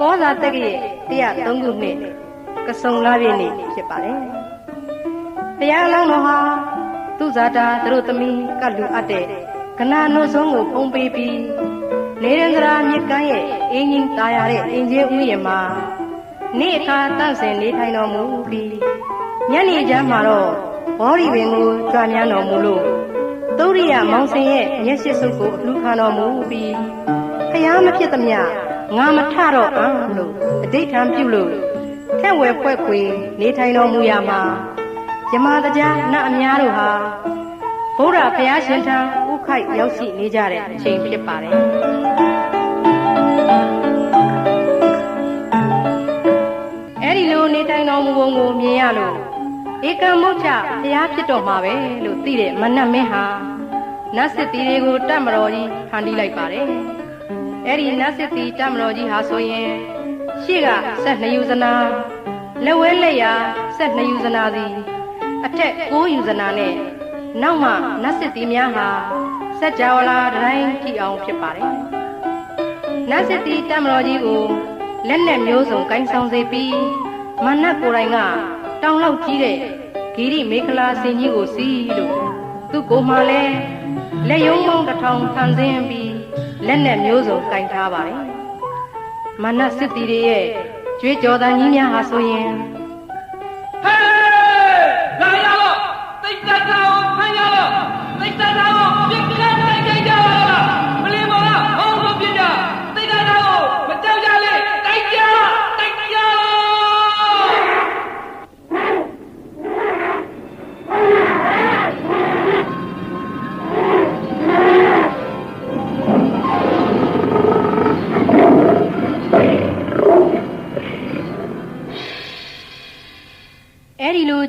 ကောဇာတက္ကရာ103ခုနှစ်ကစုံလာပြည့်နေ့ဖြစ်ပါတယ်။တရားအလောင်းတော်ဟာသူဇာတာသူတို့သမီးကလူအပ်တဲ့ကနာနိုးဆုံးကိုဖုံးပေးပြီးနေရန်ကရာမြစ်ကမ်းရဲ့အင်းကြီးตายရတဲ့အင်ဂျင်ဥယျာဉ်မှာနေ့အခါတန့်စင်နေထိုင်တော်မူပြီးညနေကျမ်းမှာတော့ဘောရီပင်ကိုကြွားမြန်းတော်မူလို့သုရိယမောင်စင်ရဲ့မျက်စိစုပ်ကိုအလှခံတော်မူပြီးဖျားမဖြစ်သမျှ ငါမထတော့အံလို့အဋိဌံပြုလို့ထက်ဝယ်ဖွဲ့ခွေ နေထိုင်တော်မူရာမှာယမတရားနတ်အများတို့ဟာဘုရားဘုရားရှင်ထံဥခိုက်ရောက်ရှိနေကြတဲ့အချိန်ဖြစ်ပါတယ်အဲ့ဒီလိုနေထိုင်တော်မူပုံကိုမြင်ရလို့ဧကံမုတ်ချဘုရားဖြစ်တော်မှာပဲလို့သိတဲ့မနတ်မင်းဟာနတ်စစ်တီတွေကိုတတ်မတော်ကြီးဖန်တီးလိုက်ပါတယ် အဲ့ဒီနတ်စစ်တီတတ်မတော်ကြီးဟာဆိုရင်ရှေ့ကဆက်နှစ်ယူဇနာလက်ဝဲလက်ရာဆက်နှစ်ယူဇနာစီအထက်9ယူဇနာနဲ့နောက်မှနတ်စစ်တီများဟာစัจ java လာတိုင်းကြည့်အောင်ဖြစ်ပါတယ်နတ်စစ်တီတတ်မတော်ကြီးကိုလက်နဲ့မျိုးစုံကိုင်းဆောင်စေပြီးမနတ်ကိုယ်တိုင်ကတောင်လောက်ကြီးတဲ့ဂီရိမေခလာစင်ကြီးကိုစီးလို့သူ့ကိုယ်မှလည်းလက်ယုံမုံတစ်ထောင်ဖန်ဆင်းပြီး လက်နဲ့မျိုးစုံကင်ထားပါတယ်မနတ်စစ်တီတွေရဲ့ကြွေးကြော်တန်ကြီးများဟာဆိုရင်ဟဲ့လာရ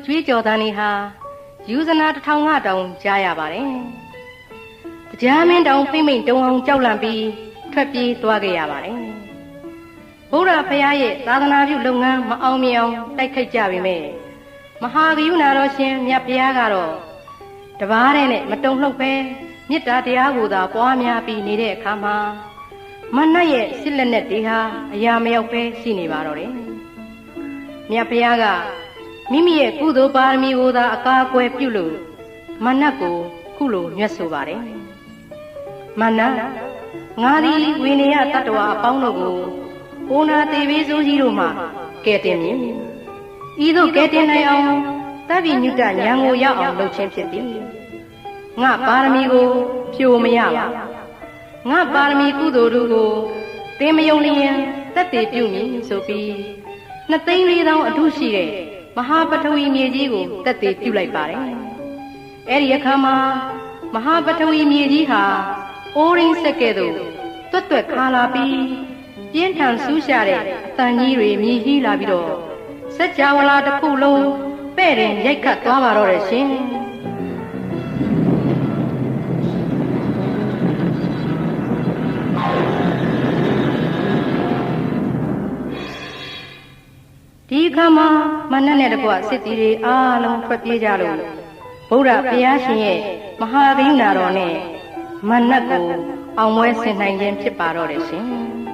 ကြွေးကြော်တန်တွေဟာယူဇနာတစ်ထောင်ကတောင်ကြားရပါတယ်တရားမင်းတောင်ဖိမ့်မိန်တုံအောင်ကြောက်လန့်ပြီးထွက်ပြေးသွားခဲ့ရပါတယ်ဘုရားဖရာရဲ့သာသနာပြုလုပ်ငန်းမအောင်မြင်အောင်တိုက်ခိုက်ကြပေမဲ့မဟာဂယုဏတော်ရှင်မြတ်ဖရာကတော့တပားတဲ့နဲ့မတုံ့လှုပ်ပဲမေတ္တာတရားကိုသာပွားများပြီးနေတဲ့အခါမှာမနတ်ရဲ့စစ်လက်နဲ့တွေဟာအရာမရောက်ပဲရှိနေပါတော့တယ်မြတ်ဖရာက မိမိရဲ့ကုသိုလ်ပါရမီကိုသာအကာအကွယ်ပြုလို့မနတ်ကိုခုလိုညွှတ်ဆိုပါတယ်မနတ်ငါသည်ဝိနည်းတတ္တဝါအပေါင်းတို့ကိုအိုနာတေဘေးစိုးကြီးတို့မှကဲတင်မည်ဤသို့ကဲတင်နိုင်အောင်တပ်ပိညုတဉာဏ်ကိုရောက်အောင်လုပ်ခြင်းဖြစ်သည်ငါပါရမီကိုဖြိုမရပါငါပါရမီကုသိုလ်တို့ကိုတင်မယုံလျင်တက်တည်ပြုမည်ဆိုပြီးနှစ်သိန်းလေးသောအထုရှိတဲ့ မဟာပထဝီမြေကြီးကိုတက်တည်ပြုလိုက်ပါတယ်။အဲ့ဒီအခါမှာမဟာပထဝီမြေကြီးဟာအိုးရင်းဆက်ကဲ့သို့တွတ်တွက်ခါလာပြီးပြင်းထန်ဆူးရှာတဲ့အတန်ကြီးတွေမြည်ဟီးလာပြီးတော့စัจ java လာတစ်ခုလုံးပဲ့ရင်ရိုက်ခတ်သွားပါတော့တယ်ရှင်။ အခါမှာမနက်နဲ့တကွစစ်တီတွေအားလုံးထွက်ပြေးကြလို့ဗုဒ္ဓဘုရားရှင်ရဲ့မဟာကရုဏာတော်နဲ့မနတ်ကိုအောင်ပွဲဆင်နိုင်ခြင်းဖြစ်ပါတော့တယ်ရှင်။